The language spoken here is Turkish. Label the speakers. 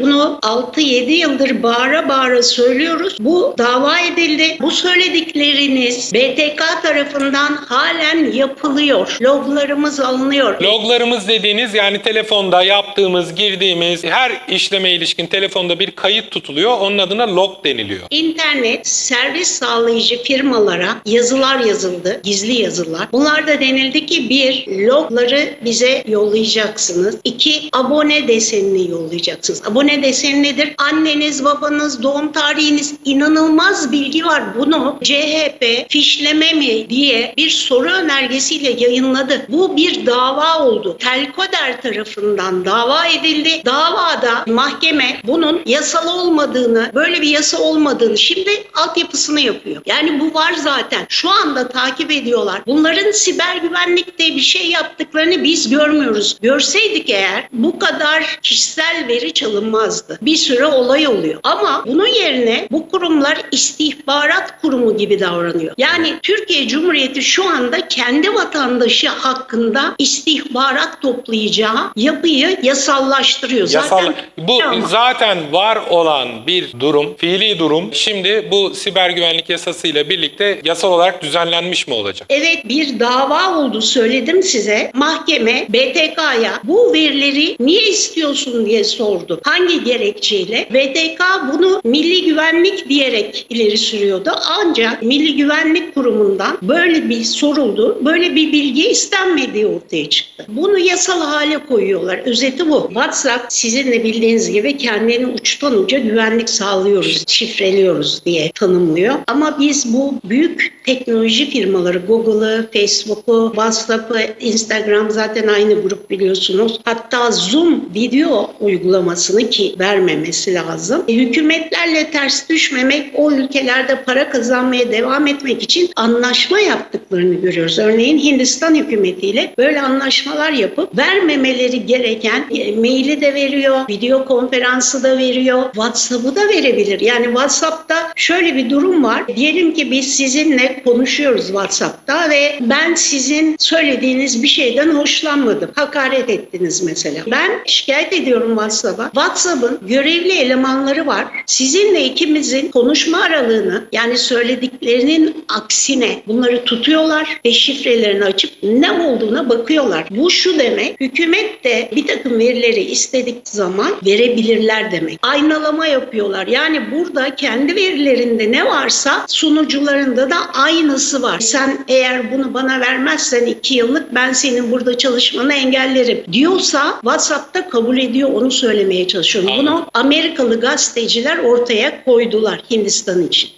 Speaker 1: Bunu 6-7 yıldır bağıra bağıra söylüyoruz. Bu dava edildi. Bu söyledikleriniz BTK tarafından halen yapılıyor. Loglarımız alınıyor.
Speaker 2: Loglarımız dediğiniz yani telefonda yaptığımız, girdiğimiz her işleme ilişkin telefonda bir kayıt tutuluyor. Onun adına log deniliyor.
Speaker 1: İnternet servis sağlayıcı firmalara yazılar yazıldı, gizli yazılar. Bunlarda denildi ki bir, logları bize yollayacaksınız. İki, abone desenini yollayacaksınız. Abone deseni nedir? Anneniz, babanız, doğum tarihiniz inanılmaz bilgi var. Bunu CHP fişleme mi diye bir soru önergesiyle yayınladı. Bu bir dava oldu. Telkoder tarafından dava edildi. Davada mahkeme bunun yasal olmadığını, böyle bir yasa olmadığını şimdi altyapısını yapıyor. Yani bu var zaten. Şu anda takip ediyorlar. Bunların siber güvenlikte bir şey yaptıklarını biz görmüyoruz. Görseydik eğer bu kadar kişisel veri çalınmazdı. Bir sürü olay oluyor. Ama bunun yerine bu kurumlar istihbarat kurumu gibi davranıyor. Yani Türkiye Cumhuriyeti şu anda kendi vatandaşı hakkında istihbarat toplayacağı yapıyı yasallaştırıyor.
Speaker 2: Yasal,
Speaker 1: Zaten
Speaker 2: bu
Speaker 1: Ama-
Speaker 2: zaten var olan bir durum, fiili durum. Şimdi bu siber güvenlik yasasıyla birlikte yasal olarak düzenlenmiş mi olacak?
Speaker 1: Evet bir dava oldu söyledim size. Mahkeme BTK'ya bu verileri niye istiyorsun diye sordu. Hangi gerekçeyle? BTK bunu milli güvenlik diyerek ileri sürüyordu. Ancak Milli Güvenlik Kurumu'ndan böyle bir soruldu. Böyle bir bilgi istenmediği ortaya çıktı. Bunu yasal hale koyuyorlar. Özeti bu. WhatsApp sizin de bildiğiniz gibi kendini uçtan uca güvenlik sağlıyoruz, şifreliyoruz diye tanımlıyor. Ama biz bu büyük teknoloji firmaları Google'ı, Facebook'u, WhatsApp'ı, Instagram zaten aynı grup biliyorsunuz. Hatta Zoom video uygulamasını ki vermemesi lazım. E, hükümetlerle ters düşmemek, o ülkelerde para kazanmaya devam etmek için anlaşma yaptıklarını görüyoruz. Örneğin Hindistan hükümetiyle böyle anlaşmalar yapıp vermemeleri gereken e, maili de veriyor, video konferansı da veriyor, WhatsApp'ı da verebilir. Yani WhatsApp'ta şöyle bir durum var. Diyelim ki biz sizinle konuşuyoruz WhatsApp'ta ve ben sizin söylediğiniz bir şeyden hoşlanmadım. Hakaret ettiniz mesela. Ben şikayet ediyorum WhatsApp'a. WhatsApp'ın görevli elemanları var. Sizinle ikimizin konuşma aralığını yani söylediklerinin aksine bunları tutuyorlar ve şifrelerini açıp ne olduğuna bakıyorlar. Bu şu demek hükümet de bir takım verileri istedik zaman verebilirler demek. Aynalama yapıyorlar. Yani burada kendi verilerinde ne varsa sunucularında da aynısı var. Sen eğer bunu bana vermezsen iki yıllık ben senin burada çalışmanı engellerim diyorsa WhatsApp'ta kabul ediyor onu söylemeye çalışıyorum. Bunu Amerikalı gazeteciler ortaya koydular Hindistan için.